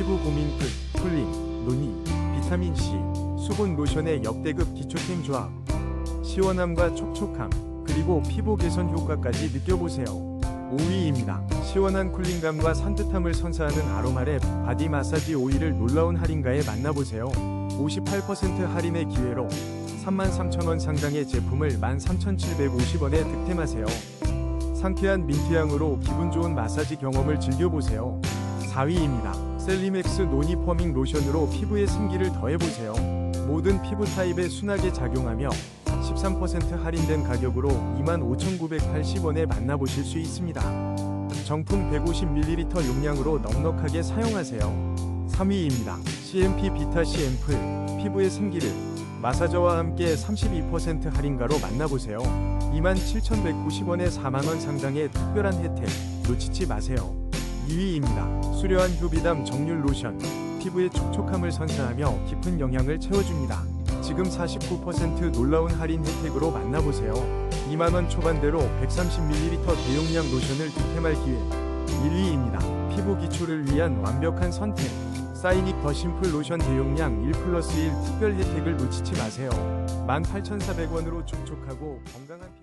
피부 고민 끝, 쿨링, 눈이, 비타민C, 수분 로션의 역대급 기초템 조합. 시원함과 촉촉함, 그리고 피부 개선 효과까지 느껴보세요. 5위입니다. 시원한 쿨링감과 산뜻함을 선사하는 아로마랩 바디 마사지 오일을 놀라운 할인가에 만나보세요. 58% 할인의 기회로 33,000원 상당의 제품을 13,750원에 득템하세요. 상쾌한 민트향으로 기분 좋은 마사지 경험을 즐겨보세요. 4위입니다. 셀리맥스 노니 퍼밍 로션으로 피부에 승기를 더해보세요. 모든 피부 타입에 순하게 작용하며 13% 할인된 가격으로 25,980원에 만나보실 수 있습니다. 정품 150ml 용량으로 넉넉하게 사용하세요. 3위입니다. CMP 비타C 앰플 피부의 승기를 마사저와 함께 32% 할인가로 만나보세요. 27,190원에 4만원 상당의 특별한 혜택 놓치지 마세요. 2위입니다. 수려한 효비담 정률 로션 피부의 촉촉함을 선사하며 깊은 영양을 채워줍니다. 지금 49% 놀라운 할인 혜택으로 만나보세요. 2만원 초반대로 130ml 대용량 로션을 득템할 기회 1위입니다. 피부 기초를 위한 완벽한 선택 사이닉 더 심플 로션 대용량 1 플러스 1 특별 혜택을 놓치지 마세요. 18,400원으로 촉촉하고 건강한 피-